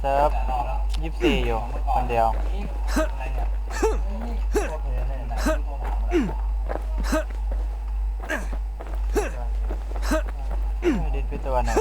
เซิร์ฟยี่สี่อยู่คนเดียวดิดไปตัวหนึ่ง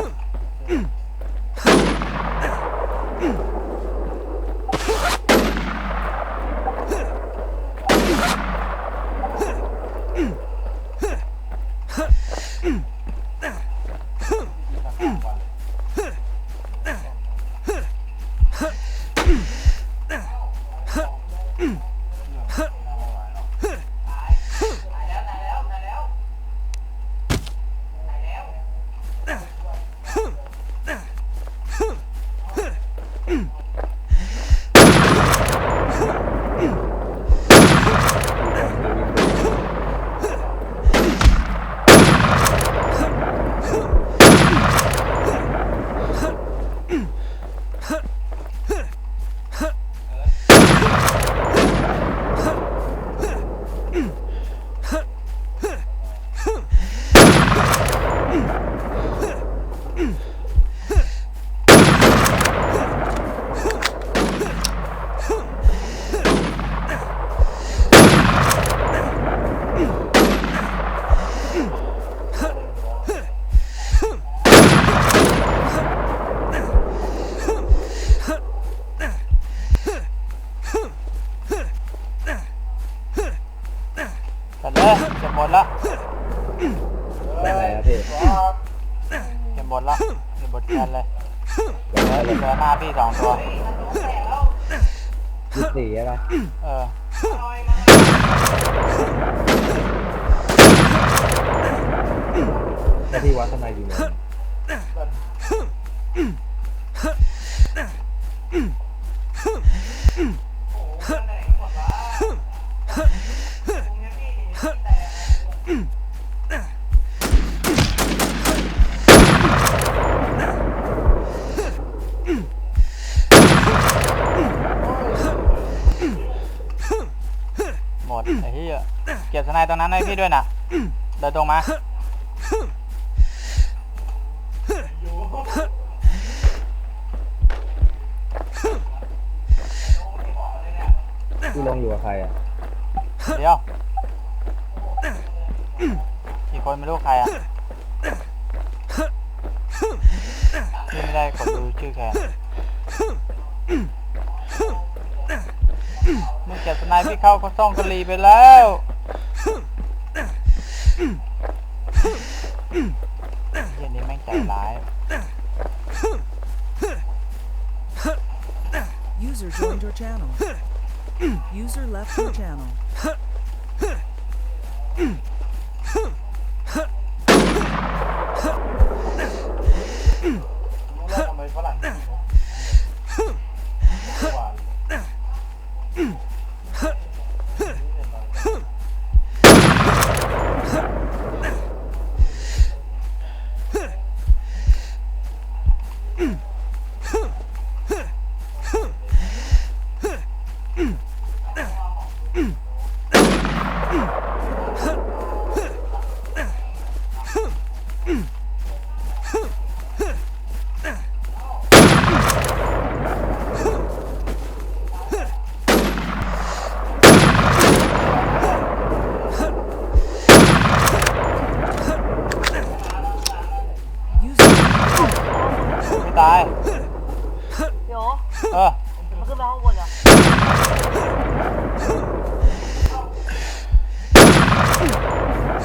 หมดละได้อะไรครับพี่เก็บหมดละเก็บหมดแคนเลยเดี๋ยวเหลือเหลือหน้าพี่สองตัว ยี่สี่ใช่ปะเออถ้าพี่วัดทำไมดีเนี่ย เก็บสไนด์ตรงนั้นให้พี่ด้วยนะเดินตรงมาพี่ลงอยู่กับใครอะ เดี๋ยวอีกคนไม่รู้ใครอะพี่ไม่ได้กดดูชื่อแคนมึงเก็บสไนด์พี่เข้าก็ซ่องกะลีไปแล้ว เฮียนี้แม่งใจร้าย User joined your channel. User left your channel. ไม่ ตาย เดี๋ยวเออ มันขึ้นไปข้างบนเหรอ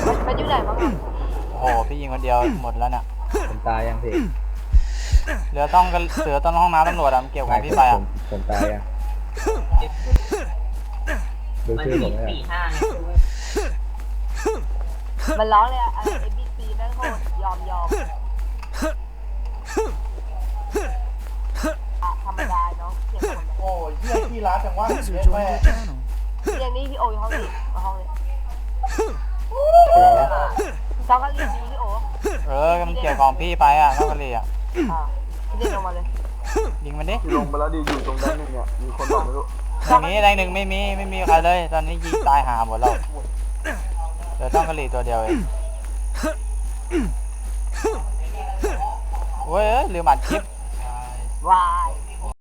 มันมันอยู่ไหนบ้างอะโอ้โห พี่ยิงคนเดียวหมดแล้วเนี่ยผมตายยังพี่เหลือต้องกันเหลือต้นห้องน้ำตำรวจอะมันเกี่ยวของพี่ไปผอะ มผมตายยังดูชื่อผมไหมอะมันร้องเลยอะอะไร A B C แม่งโคตรยอมยอม อะธรรมดาเนาะเสียงคนโอ้ยเฮียที่ร้านจังวะ User joined your channel. อย่างนี้พี่โออยู่ห้องนี้มาห้องนี้เหรอซองก็รีบดีพี่โอเออมันเกี่ยวของพี่ไปอะต้องกะลีอะอ่าพี่เดินลงมาเลยยิงมันดิลงไปแล้วดีอยู่ตรงด้านหนึงเนี่ยมีคนบอกไม่รู้อย่างนี้แรงหนึ่งไม่มีไม่มีใครเลย ตอนนี้ยิงตายหาหมดแล้วเหลือต้องกะลีตัวเดียวเองเว้ยเอ้ยลืมอัดคลิปวาย